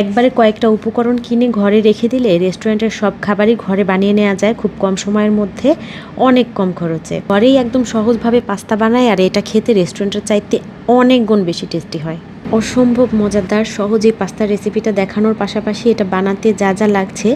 একবারে কয়েকটা উপকরণ কিনে ঘরে রেখে দিলে রেস্টুরেন্টের সব খাবারই ঘরে বানিয়ে নেওয়া যায় খুব কম সময়ের মধ্যে, অনেক কম খরচে। ঘরেই একদম সহজভাবে পাস্তা বানায় আর এটা খেতে রেস্টুরেন্টের চাইতে অনেক গুণ বেশি টেস্টি হয়। অসম্ভব মজাদার সহজে পাস্তার রেসিপিটা দেখানোর পাশাপাশি এটা বানাতে যা যা লাগছে,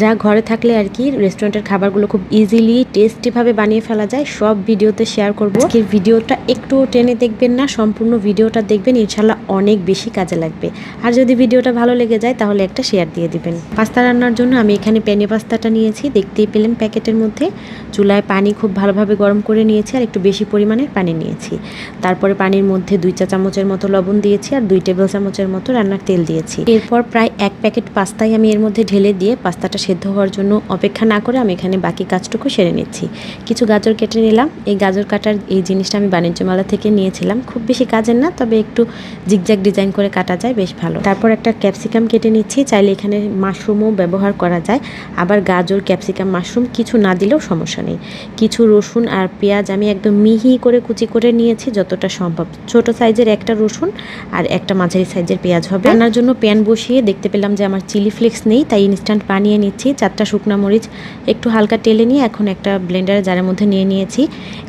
যা ঘরে থাকলে আর কি রেস্টুরেন্টের খাবারগুলো খুব ইজিলি টেস্টিভাবে বানিয়ে ফেলা যায়, সব ভিডিওতে শেয়ার করব। আজকের ভিডিওটা একটু টেনে দেখবেন না, সম্পূর্ণ ভিডিওটা দেখবেন ইনশাল্লাহ অনেক বেশি কাজে লাগবে। আর যদি ভিডিওটা ভালো লেগে যায়, তাহলে একটা শেয়ার দিয়ে দিবেন। পাস্তা রান্নার জন্য আমি এখানে প্যানে পাস্তাটা নিয়েছি, দেখতেই পেলেন প্যাকেটের মধ্যে। চুলায় পানি খুব ভালোভাবে গরম করে নিয়েছি আর একটু বেশি পরিমাণে পানি নিয়েছি। তারপরে পানির মধ্যে দুই চা চামচের মতো লবণ দিয়েছি আর দুই টেবিল চামচের মতো রান্নার তেল দিয়েছি। এরপর প্রায় এক প্যাকেট পাস্তাই আমি এর মধ্যে ঢেলে দিয়ে পাস্তাটা সেদ্ধ হওয়ার জন্য অপেক্ষা না করে আমি এখানে বাকি কাজটুকু সেরে নিচ্ছি। কিছু গাজর কেটে নিলাম। এই গাজর কাটার এই জিনিসটা আমি বাণিজ্য মেলা থেকে নিয়েছিলাম। খুব বেশি কাজের না, তবে একটু জিগজ্যাগ ডিজাইন করে কাটা যায়, বেশ ভালো। তারপর একটা ক্যাপসিকাম কেটে নিচ্ছি। চাইলে এখানে মাশরুমও ব্যবহার করা যায়। আবার গাজর, ক্যাপসিকাম, মাশরুম কিছু না দিলেও সমস্যা নেই। কিছু রসুন আর পেঁয়াজ আমি একদম মিহি করে কুচি করে নিয়েছি যতটা সম্ভব। ছোট সাইজের একটা রসুন আর একটা মাঝারি সাইজের পেঁয়াজ হবে। রান্নার জন্য প্যান বসিয়ে দেখতে পেলাম যে আমার চিলি ফ্লেক্স নেই, তাই ইনস্ট্যান্ট বানিয়ে নিচ্ছি। চারটা শুকনা মরিচ একটু হালকা টেলে নিয়ে এখন একটা ব্লেন্ডারে জারের মধ্যে নিয়ে নিয়েছি।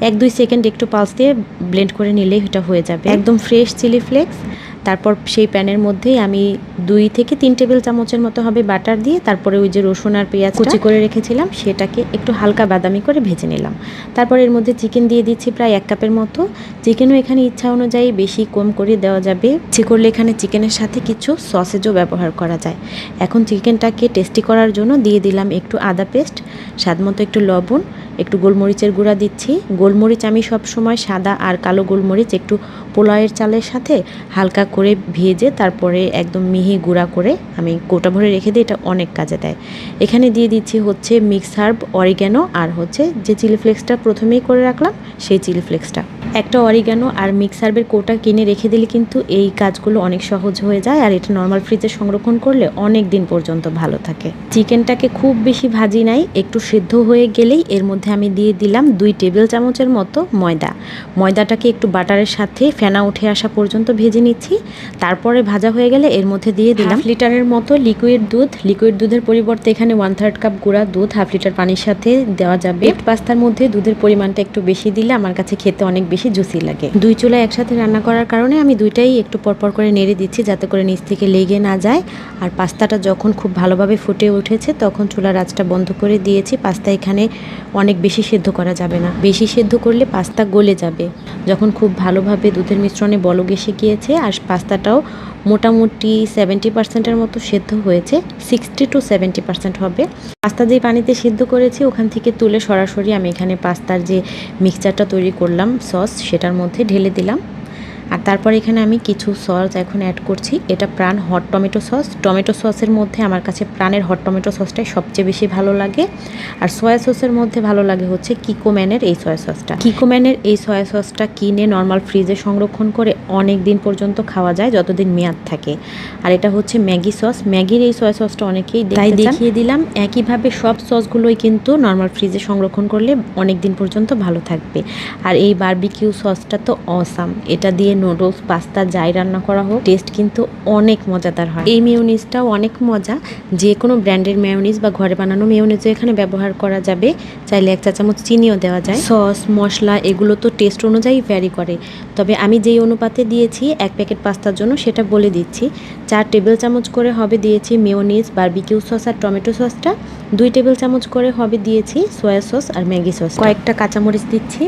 এক দুই সেকেন্ড একটু পালস দিয়ে ব্লেন্ড করে নিলেই এটা হয়ে যাবে। একদম ফ্রেশ চিলি ফ্লেক্স। তারপর সেই প্যানের মধ্যেই আমি দুই থেকে তিন টেবিল চামচের মতো হবে বাটার দিয়ে তারপরে ওই যে রসুন আর পেঁয়াজ কুচি করে রেখেছিলাম, সেটাকে একটু হালকা বাদামি করে ভেজে নিলাম। তারপর এর মধ্যে চিকেন দিয়ে দিচ্ছি প্রায় এক কাপের মতো। চিকেনও এখানে ইচ্ছা অনুযায়ী বেশি কম করে দেওয়া যাবে। ইচ্ছে করলে এখানে চিকেনের সাথে কিছু সসেজও ব্যবহার করা যায়। এখন চিকেনটাকে টেস্টি করার জন্য দিয়ে দিলাম একটু আদা পেস্ট, স্বাদ মতো একটু লবণ, একটু গোলমরিচের গুঁড়া দিচ্ছি। গোলমরিচ আমি সব সময় সাদা আর কালো গোলমরিচ একটু পোলাওয়ের চালের সাথে হালকা করে ভেজে তারপরে একদম মিহি গুঁড়া করে আমি কোটা ভরে রেখে দিই, এটা অনেক কাজে দেয়। এখানে দিয়ে দিচ্ছি হচ্ছে মিক্স হার্ব অরিগ্যানো আর হচ্ছে যে চিলি ফ্লেক্সটা প্রথমেই করে রাখলাম, সেই চিলি ফ্লেক্সটা একটা অরিগ্যানো আর মিক্সারবের কোটা কিনে রেখে দিলে কিন্তু এই কাজগুলো অনেক সহজ হয়ে যায় আর এটা নর্মাল ফ্রিজে সংরক্ষণ করলে অনেক দিন পর্যন্ত ভালো থাকে। চিকেনটাকে খুব বেশি ভাজি নাই, একটু সেদ্ধ হয়ে গেলেই এর মধ্যে আমি দিয়ে দিলাম দুই টেবিল চামচের মতো ময়দা। ময়দাটাকে একটু বাটারের সাথে ফেনা উঠে আসা পর্যন্ত ভেজে নিচ্ছি। তারপরে ভাজা হয়ে গেলে এর মধ্যে দিয়ে দিলাম লিটারের মতো লিকুইড দুধ। লিকুইড দুধের পরিবর্তে এখানে ওয়ান থার্ড কাপ গুঁড়া দুধ হাফ লিটার পানির সাথে দেওয়া যাবে। পাস্তার মধ্যে দুধের পরিমাণটা একটু বেশি দিলে আমার কাছে খেতে অনেক বেশি জুসি লাগে। দুই চুলা একসাথে রান্না করার কারণে আমি দুইটাই একটু পরপর করে নেড়ে দিচ্ছি যাতে করে নিচ থেকে লেগে না যায়। আর পাস্তাটা যখন খুব ভালোভাবে ফুটে উঠেছে তখন চুলার আঁচটা বন্ধ করে দিয়েছি। পাস্তা এখানে অনেক বেশি সেদ্ধ করা যাবে না। বেশি সেদ্ধ করলে পাস্তা গলে যাবে। যখন খুব ভালোভাবে দুধের মিশ্রণে বলক এসে গিয়েছে আর পাস্তাটাও মোটামুটি সেভেন্টি পার্সেন্টের মতো সেদ্ধ হয়েছে সিক্সটি টু সেভেন্টি পার্সেন্ট হবে। পাস্তা যেই পানিতে সেদ্ধ করেছি, ওখান থেকে তুলে সরাসরি আমি এখানে পাস্তার যে মিক্সচারটা তৈরি করলাম সস সেটার মধ্যে ঢেলে দিলাম। আর তারপর এখানে আমি কিছু সস এখন অ্যাড করছি। এটা প্রাণ হট টমেটো সস টমেটো সসের মধ্যে আমার কাছে প্রাণের হট টমেটো সসটাই সবচেয়ে বেশি ভালো লাগে। আর সয়া সসের মধ্যে ভালো লাগে হচ্ছে কিকোম্যানের এই সয়া সসটা কিকোম্যানের এই সয়া সসটা কিনে নর্মাল ফ্রিজে সংরক্ষণ করে অনেক দিন পর্যন্ত খাওয়া যায় যতদিন মেয়াদ থাকে। আর এটা হচ্ছে ম্যাগি সস ম্যাগির এই সয়া সসটা অনেকেই তাই দেখিয়ে দিলাম একইভাবে সব সসগুলোই কিন্তু নর্মাল ফ্রিজে সংরক্ষণ করলে অনেক দিন পর্যন্ত ভালো থাকবে। আর এই বারবিকিউ সসটা তো অসাম এটা দিয়ে নুডলস পাস্তা যাই রান্না করা হোক টেস্ট কিন্তু অনেক মজাদার হয়। এই মেয়নিজটাও অনেক মজা। যে কোনো ব্র্যান্ডের মেয়নিজ বা ঘরে বানানো মেয়নিজও এখানে ব্যবহার করা যাবে। চাইলে এক চা চামচ চিনিও দেওয়া যায়। সস মশলা, এগুলো তো টেস্ট অনুযায়ী ভ্যারি করে। তবে আমি যেই অনুপাতে দিয়েছি, এক প্যাকেট পাস্তার জন্য সেটা বলে দিচ্ছি। চার টেবিল চামচ করে হবে দিয়েছি মেয়নিজ বারবিকিউ সস আর টমেটো সসটা দুই টেবিল চামচ করে হবে দিয়েছি সয়া সস আর ম্যাগি সস কয়েকটা কাঁচামরিচ দিচ্ছি।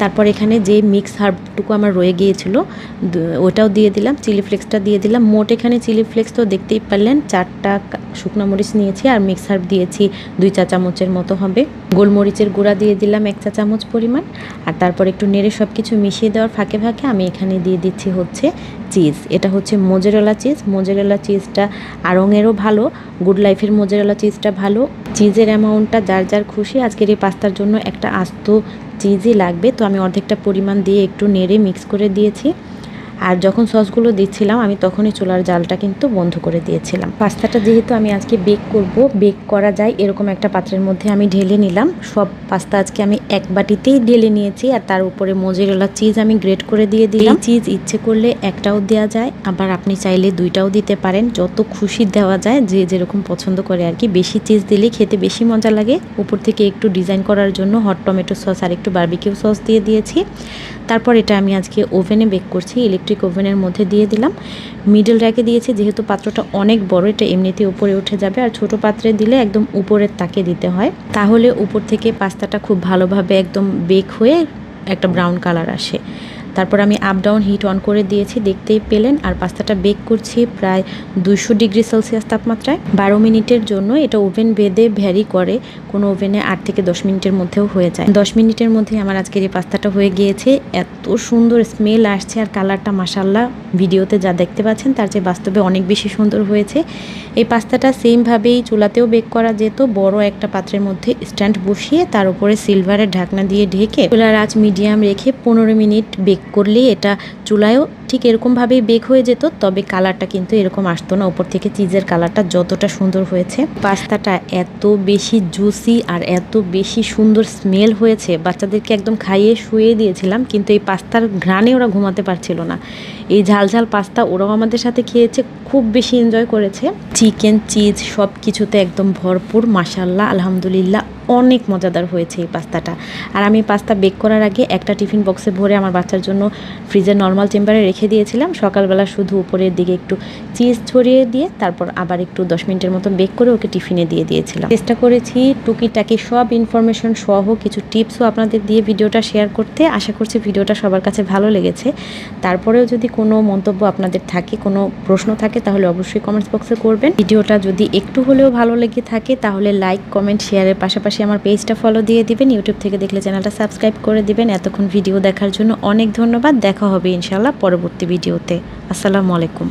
তারপর এখানে যে মিক্স হার্বটুকু আমার রয়ে গিয়েছিল ওটাও দিয়ে দিলাম চিলি ফ্লেক্সটা দিয়ে দিলাম। মোট এখানে চিলি ফ্লেক্স তো দেখতেই পারলেন, চারটা শুকনো মরিচ নিয়েছি আর মিক্স হার্ব দিয়েছি, দুই চা চামচের মতো হবে। গোলমরিচের গুঁড়া দিয়ে দিলাম এক চা চামচ পরিমাণ। আর তারপর একটু নেড়ে সব কিছু মিশিয়ে দেওয়ার ফাঁকে ফাঁকে আমি এখানে দিয়ে দিচ্ছি হচ্ছে চিজ, এটা হচ্ছে মোজেরেলা চিজ। মোজেরেলা চিজটা আরঙেরও ভালো, গুড লাইফের মোজেরেলা চিজটা ভালো। চিজের অ্যামাউন্টটা যার যার খুশি, আজকের এই পাস্তার জন্য একটা আস্ত চিজই লাগবে। তো আমি অর্ধেকটা পরিমাণ দিয়ে একটু নেড়ে মিক্স করে দিয়েছি। আর যখন সসগুলো দিচ্ছিলাম, আমি তখনই চুলার জালটা কিন্তু বন্ধ করে দিয়েছিলাম। পাস্তাটা যেহেতু আমি আজকে বেক করব বেক করা যায় এরকম একটা পাত্রের মধ্যে আমি ঢেলে নিলাম। সব পাস্তা আজকে আমি এক বাটিতেই ঢেলে নিয়েছি আর তার উপরে মোজেরেলা চিজ আমি গ্রেট করে দিয়ে দিলাম। চিজ ইচ্ছে করলে একটাও দেওয়া যায়, আবার আপনি চাইলে দুইটাও দিতে পারেন। যত খুশি দেওয়া যায়, যে যেরকম পছন্দ করে আর কি। বেশি চিজ দিলে খেতে বেশি মজা লাগে। উপর থেকে একটু ডিজাইন করার জন্য হট টমেটো সস আর একটু বার্বিকিউ সস দিয়ে দিয়েছি। তারপর এটা আমি আজকে ওভেনে বেক করছি ইলেকট্রিক ওভেনের মধ্যে দিয়ে দিলাম। মিডল র্যাকে দিয়েছি, যেহেতু পাত্রটা অনেক বড়, এটা এমনিতে উপরে উঠে যাবে। আর ছোট পাত্রে দিলে একদম উপরের তাকে দিতে হয়। তাহলে উপর থেকে পাস্তাটা খুব ভালোভাবে একদম বেক হয়ে একটা ব্রাউন কালার আসে। তারপর আমি আপ ডাউন হিট অন করে দিয়েছি, দেখতেই পেলেন। আর পাস্তাটা বেক করছি প্রায় দুইশো ডিগ্রি সেলসিয়াস তাপমাত্রায়। বারো মিনিটের জন্য এটা ওভেন বেঁধে ভ্যারি করে। কোনো ওভেনে আট থেকে দশ মিনিটের মধ্যেও হয়ে যায়। দশ মিনিটের মধ্যে আমার আজকের এই পাস্তাটা হয়ে গিয়েছে। এত সুন্দর স্মেল আসছে আর কালারটা মাসাল্লাহ ভিডিওতে যা দেখতে পাচ্ছেন তার চেয়ে বাস্তবে অনেক বেশি সুন্দর হয়েছে। এই পাস্তাটা সেমভাবেই চুলাতেও বেক করা যেত। বড় একটা পাত্রের মধ্যে স্ট্যান্ড বসিয়ে তার উপরে সিলভারের ঢাকনা দিয়ে ঢেকে চুলার আঁচ মিডিয়াম রেখে পনেরো মিনিট বেক করলে এটা চুলায়ও ঠিক এরকমভাবেই বেক হয়ে যেত, তবে কালারটা কিন্তু এরকম আসতো না। উপর থেকে চিজের কালারটা যতটা সুন্দর হয়েছে, পাস্তাটা এত বেশি জুসি আর এত বেশি সুন্দর স্মেল হয়েছে। বাচ্চাদেরকে একদম খাইয়ে শুয়ে দিয়েছিলাম, কিন্তু এই পাস্তার ঘ্রাণে ওরা ঘুমাতে পারছিল না। এই ঝাল ঝাল পাস্তা ওরাও আমাদের সাথে খেয়েছে, খুব বেশি এনজয় করেছে। চিকেন চিজ সব কিছুতে একদম ভরপুর মাসাল্লাহ আলহামদুলিল্লাহ, অনেক মজাদার হয়েছে এই পাস্তাটা। আর আমি পাস্তা বেক করার আগে একটা টিফিন বক্সে ভরে আমার বাচ্চার জন্য ফ্রিজের নর্মাল চেম্বারে রেখে দিয়েছিলাম। সকালবেলা শুধু উপরের দিকে একটু চিজ ছড়িয়ে দিয়ে তারপর আবার একটু দশ মিনিটের মতো বেক করে ওকে টিফিনে দিয়ে দিয়েছিলাম। চেষ্টা করেছি টুকিটাকি সব ইনফরমেশন সহ কিছু টিপসও আপনাদের দিয়ে ভিডিওটা শেয়ার করতে। আশা করছি ভিডিওটা সবার কাছে ভালো লেগেছে। তারপরেও যদি কোনো মন্তব্য আপনাদের থাকে, কোনো প্রশ্ন থাকে, তাহলে অবশ্যই কমেন্টস বক্সে করবেন। ভিডিওটা যদি একটু হলেও ভালো লেগে থাকে, তাহলে লাইক কমেন্ট শেয়ারের পাশাপাশি আমার পেজটা ফলো দিয়ে দিবেন। ইউটিউব থেকে দেখলে চ্যানেলটা সাবস্ক্রাইব করে দিবেন। এতক্ষণ ভিডিও দেখার জন্য অনেক ধন্যবাদ। দেখা হবে ইনশাল্লাহ পরবর্তী ভিডিওতে। আসসালামু আলাইকুম।